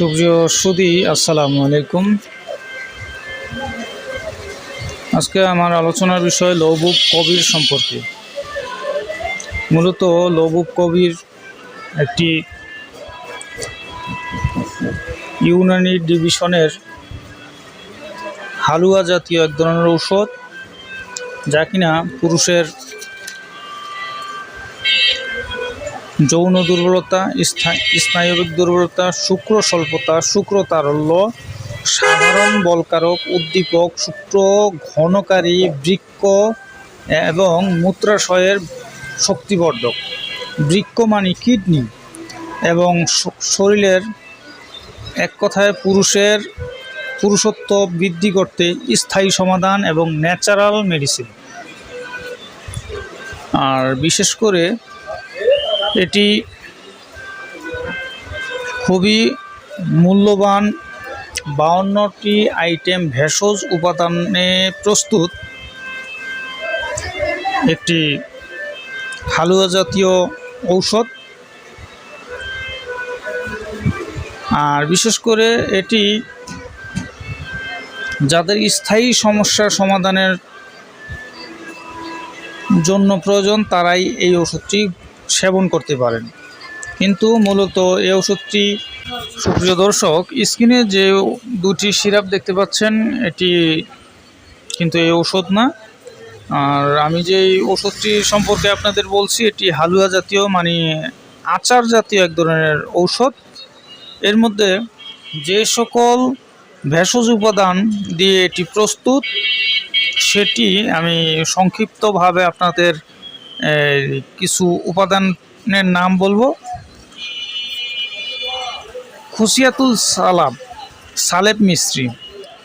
সুপ্রিয় সুদি, আসসালামু আলাইকুম। আজকে আমার আলোচনার বিষয় লৌবুক কবির সম্পর্কে। মূলত লৌবুক কবির একটি ইউনানি ডিভিশনের হালুয়া জাতীয় এক ধরনের ঔষধ, যা কিনা পুরুষের যৌন দুর্বলতা স্নায়বিক দুর্বলতা, শুক্র স্বল্পতা, শুক্র তারল্য, সাধারণ বলকারক, উদ্দীপক, শুক্র ঘনকারী বৃক্ষ এবং মূত্রাশয়ের শক্তিবর্ধক। বৃক্ষ মানে কিডনি এবং শরীরের এক কথায় পুরুষের পুরুষত্ব বৃদ্ধি করতে স্থায়ী সমাধান এবং ন্যাচারাল মেডিসিন। আর বিশেষ করে এটি খুবই মূল্যবান বাউন্নটি আইটেম ভেষজ উপাদানে প্রস্তুত। একটি হালুয়া জাতীয় ঔষধ। আর বিশেষ করে এটি যাদের স্থায়ী সমস্যা সমাধানের জন্য প্রয়োজন, তারাই এই ওষুধটি সেবন করতে পারেন। কিন্তু মূলত এই ওষুধটি সুপ্রিয় দর্শক, স্কিনে যে দুটি সিরাপ দেখতে পাচ্ছেন, এটি কিন্তু এই ওষুধ না। আর আমি যে ওষুধটি সম্পর্কে আপনাদের বলছি, এটি হালুয়া জাতীয় মানে আচার জাতীয় এক ধরনের ঔষধ। এর মধ্যে যে সকল ভেষজ উপাদান দিয়ে এটি প্রস্তুত, সেটি আমি সংক্ষিপ্তভাবে আপনাদের কিছু উপাদানের নাম বলব? খুশিয়াতুল সালাব সালেব মিস্ত্রি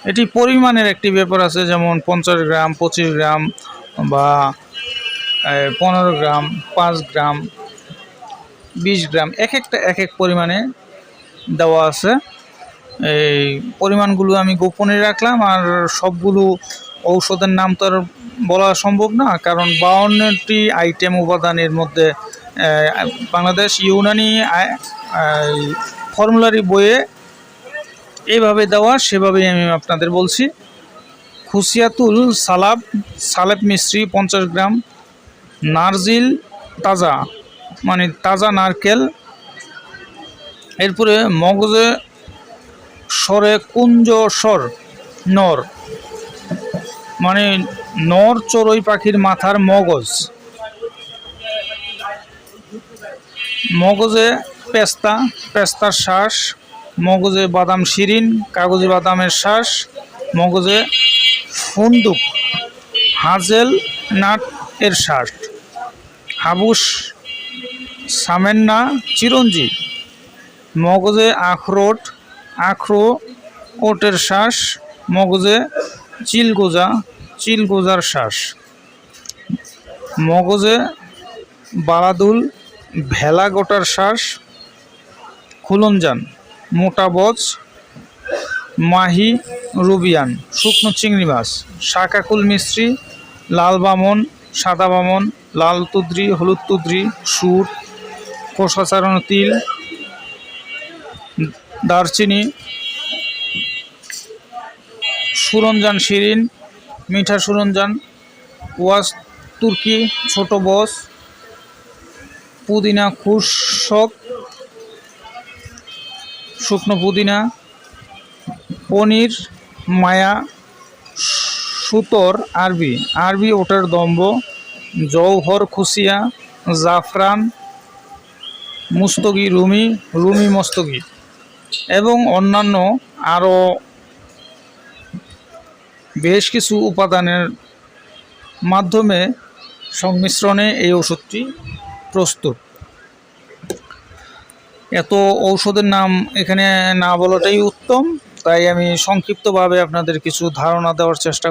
এটি পরিমাণের একটি ব্যাপার আছে, যেমন পঞ্চাশ গ্রাম, পঁচিশ গ্রাম বা পনেরো গ্রাম, পাঁচ গ্রাম, বিশ গ্রাম, এক একটা, এক এক পরিমাণে দেওয়া আছে। এই, পরিমাণগুলো আমি গোপনে রাখলাম আর সবগুলো ঔষধের নাম তো আর বলা সম্ভব না, কারণ বাউন্নটি আইটেম উপাদানের মধ্যে বাংলাদেশ ইউনানি ফর্মুলারি বইয়ে এইভাবে দেওয়া, সেভাবেই আমি আপনাদের বলছি। খুশিয়াতুল সালাব, সালেব মিশ্রি পঞ্চাশ গ্রাম, নারজিল তাজা মানে তাজা নারকেল। এরপরে মগজে স্বরে কুঞ্জ স্বর নর। মানে নর চড়ুই পাখির মাথার মগজ। মগজে পেস্তা, পেস্তার শ্বাস, মগজে বাদাম শিরিন, কাগজি বাদামের শ্বাস, মগজে ফুন্দুক, হাজেল নাট এর শ্বাস, হাবুস, সামেন্না চিরঞ্জি মগজে আখরোট, আখরো ওটের শ্বাস, মগজে চিলগোজা চিলগোজার শ্বাস। মগজে বালাদুল, ভেলা গোটার শ্বাস, খুলনজান, মোটা বজ, মাহি, রুবিয়ান, শুকনো চিংড়ি মাছ শাকাকুল মিস্ত্রি লাল বামন, সাদা বামন, লাল তুদ্রি, হলুদ তুদ্রি, সুর, কোষাচারণ তিল, দারচিনি সুরঞ্জান শিরিন, মিঠা সুরঞ্জান, ওয়াজ তুর্কি, ছোট বস, পুদিনা খুশক শুকনো পুদিনা, পনির, মায়া, সুতর আরবি আরবি ওটার দম্ব জৌহর খুশিয়া, জাফরান, মুস্তগি রুমি রুমি মস্তগি, এবং অন্যান্য আরও বেশ কিছু উপাদানের মাধ্যমে সংমিশ্রণে এই ওষুধটি প্রস্তুত। এত ঔষধের নাম এখানে না বলাটাই উত্তম, তাই আমি সংক্ষিপ্তভাবে আপনাদের কিছু ধারণা দেওয়ার চেষ্টা